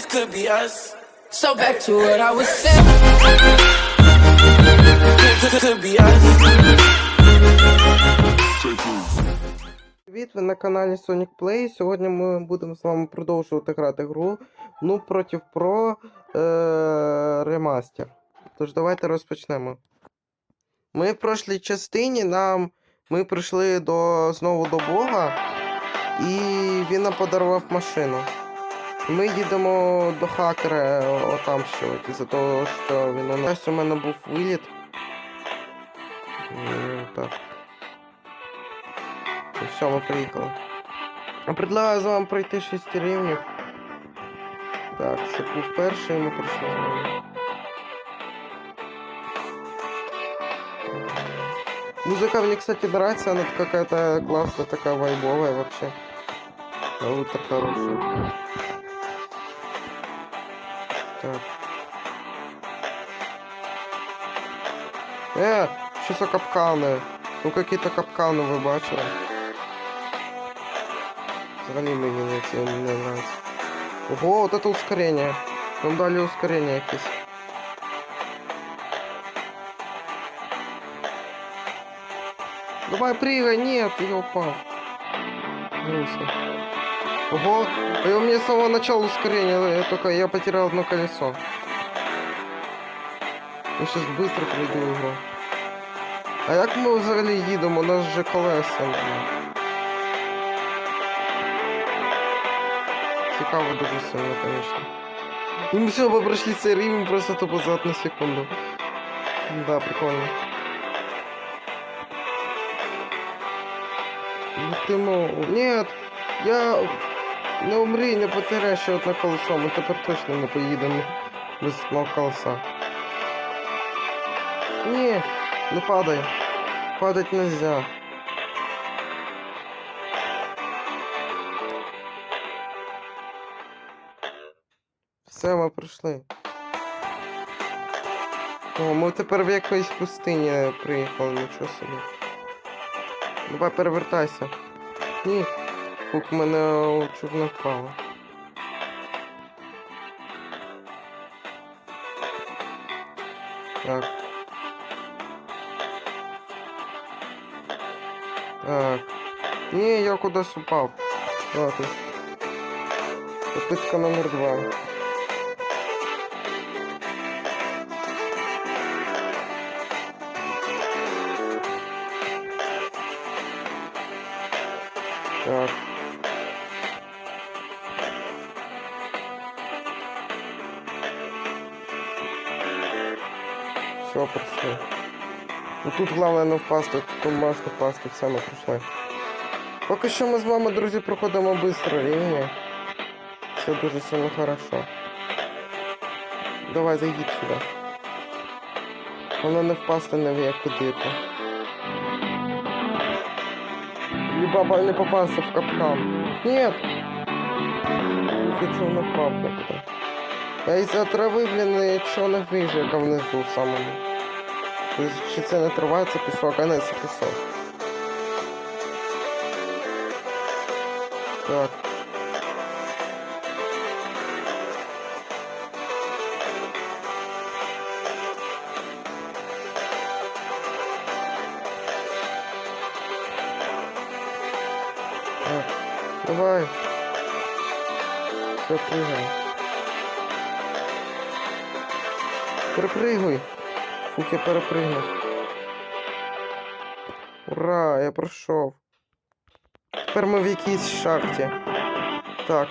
this could be us. So back to what I was saying. Could, be us. Привіт, ви на каналі Sonic Play. Сьогодні ми будемо з вами продовжувати грати гру Ну проти Про е- ремастер. Тож давайте розпочнемо. Ми в прошлій частині нам. Ми прийшли до знову до Бога, і він нам подарував машину. Ми їдемо до хакера отам ще, от, із-за того, що він у нас у мене був виліт. Так. Ну все, ми приїхали. Предлагаю з вами пройти 6 рівнів. Так, це був перший, ми пройшли. Музыка мне, кстати, нравится, она какая-то классная, такая вайбовая вообще. Утро хорошая. Так. Э, что за капканы? Ну какие-то капканы ви бачили? Взагалі мені не, це не нравится. Ого, вот это ускорение. Нам дали ускорение якесь. Давай прыгай, нет, я упал. Грустно. Ого, и у меня с самого начала ускорение, я только я потерял одно колесо. Я сейчас быстро пройду его. А як ми взагалі їдемо? У нас же колеса. нема. Цікаво дуже сильно, конечно. І ми все, ми пройшли цей рівень просто тупо за одну секунду. Да, прикольно. Летимо. Нет, я не умри, не потеряй ще одне колесо, ми тепер точно не поїдемо без одного колеса. Ні, не падай. Падать нельзя. Все, ми прийшли. О, ми тепер в якоїсь пустині приїхали, нічого собі. Давай перевертайся. Ні. Фук, мене не впало. Так. Так. Ні, я кудись упав. Ладно. Попитка номер два. Все, пройшли. Ну тут головне не впасти, тут можна впасти, все ми пройшли. Поки що ми з вами, друзі, проходимо швидко рівні. Все дуже сильно хорошо. Давай, зайдіть сюди. Воно не впасти не в яку дику. Либо не попасться в капкан. Нет! Не хочу не впав Я із-за трави, блін, не вижу, яка внизу самому. Чи це не трава, це пісок, а не це пісок. Так. Так, давай. Все, прыгай. Перепрыгуй. Фук, я перепрыгнув. Ура, я пройшов. Тепер ми в якійсь шахті. Так.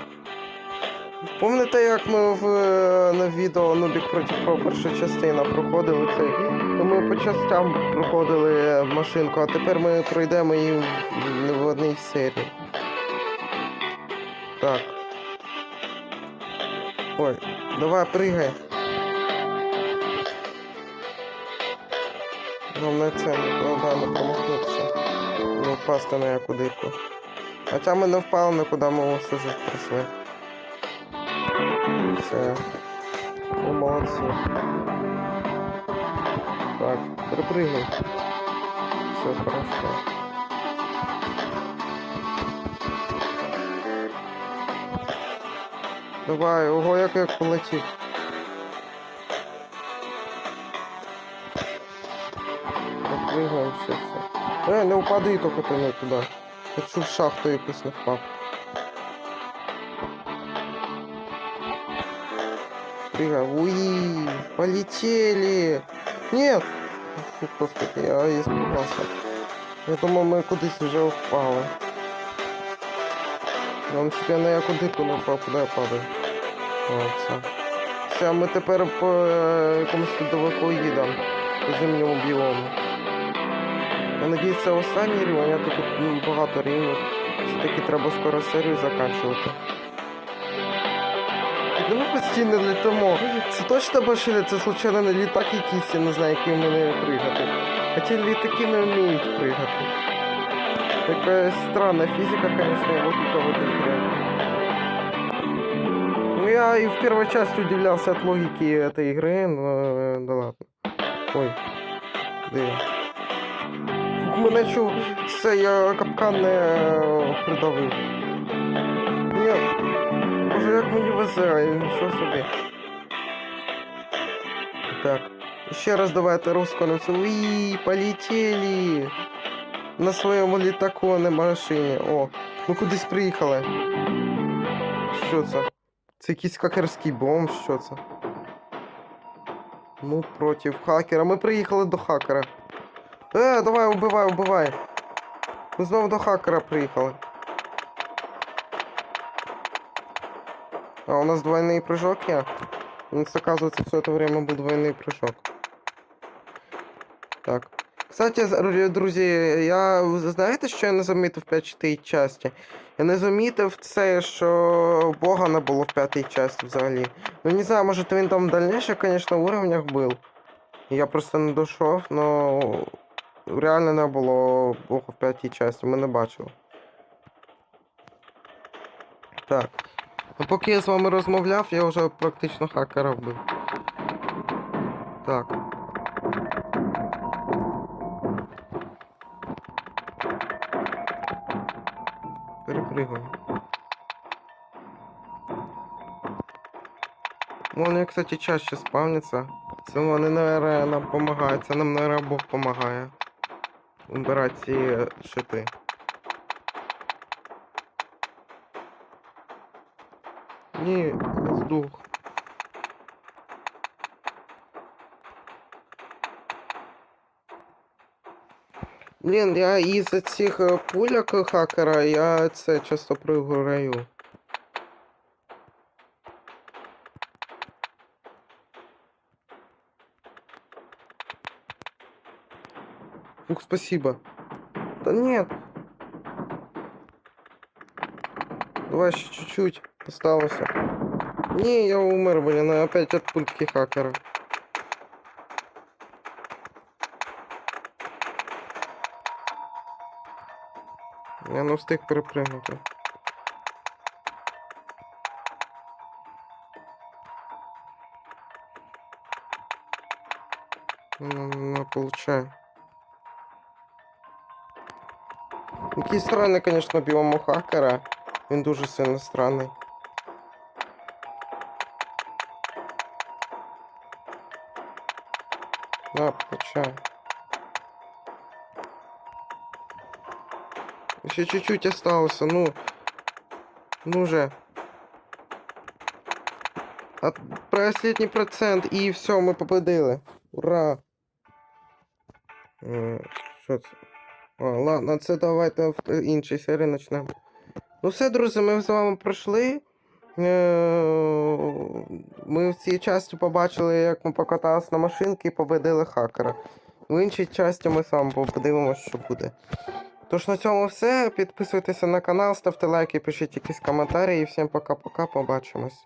Пам'ятаєте, як ми в е, на відео Нубік проти Про перша частина проходили цей. Ми по частям проходили машинку, а тепер ми пройдемо її в, в одній серії. Так. Ой, давай пригай. Головне це головне не промахнутися. Не впасти на яку дирку. Хоча ми не впали нікуди, ми ось уже прийшли. Все. Ви молодці. Так, перепрыгнуй. Все хорошо. Давай, ого, як як полетів. Попригаємо все все. Не впади тільки ти не туди. Якщо в шахту якусь не впав. Прыгай. Уи, полетели. Нет. Фу, господи, я испугался. Я думав, ми кудись вже впали. Нам чемпіона я куди не впав, куди я падаю. О, все. Все, ми тепер по е, якомусь льодовику їдемо. По зимньому біому. Я надіюсь, це останній рівень, а то тут ну, багато рівнів. Все-таки треба скоро серію закінчувати. Ну ми постійно літамо. Це точно машина, це случайно не літак якийсь, я не знаю, який в мене пригати. Хоча літаки не вміють пригати. Такая странная физика, конечно, и логика в этой игре. Ну, я и в первой части удивлялся от логики этой игры, но э, да ладно. Ой. Де я? Фух, мене чув, це я капкан не е, придавив. Ні, боже, як мені везе, нічого собі. Так, ще раз давайте розконемося. Уї, полетели! На своєму літаку, а не машині. О, ми кудись приїхали. Що це? Це якийсь хакерський бомб, що це? Ну, проти хакера. Ми приїхали до хакера. Е, давай, убивай, убивай. Ми знову до хакера приїхали. А, у нас двойний прыжок є. У нас, оказывается, все это время был двойный прыжок. Так. Кстати, з- друзі, я знаєте, що я не замітив в п'ятій часті? Я не замітив це, що Бога не було в п'ятій часті взагалі. Ну не знаю, може він там дальніше, звісно, в уровнях був. Я просто не дійшов, но реально не було в п'ятій часті, ми не бачили. Так. Ну, поки я з вами розмовляв, я вже практично хакера вбив. Так. Перепрыгиваем. Вони, кстати, чаще спавняться. Це вони, наверное, нам допомагають. Це нам, наверное, Бог допомагає. Убирати ці е, шипи. Ні, здух. Блін, я із цих е, пуляк хакера, я це часто програю. Ух, спасибо. Да нет. Давай еще чуть-чуть осталось. Не, я умер, блин, а опять от пульки хакера. Я не встиг перепригнути. Ну, не получаю. Який странний, біом у хакера. Він дуже сильно странний. На, получай. Еще чуть-чуть осталось, ну. Ну же. От... Последний процент і все, ми победили. Ура! Е, Що А, ладно, це давайте в іншій серії почнемо. Ну все, друзі, ми з вами пройшли. Е, Ми в цій часті побачили, як ми покаталися на машинки і победили хакера. В іншій часті ми сам подивимося, що буде. Тож на цьому все. Підписуйтеся на канал, ставте лайки, пишіть якісь коментарі і всім пока-пока, побачимось.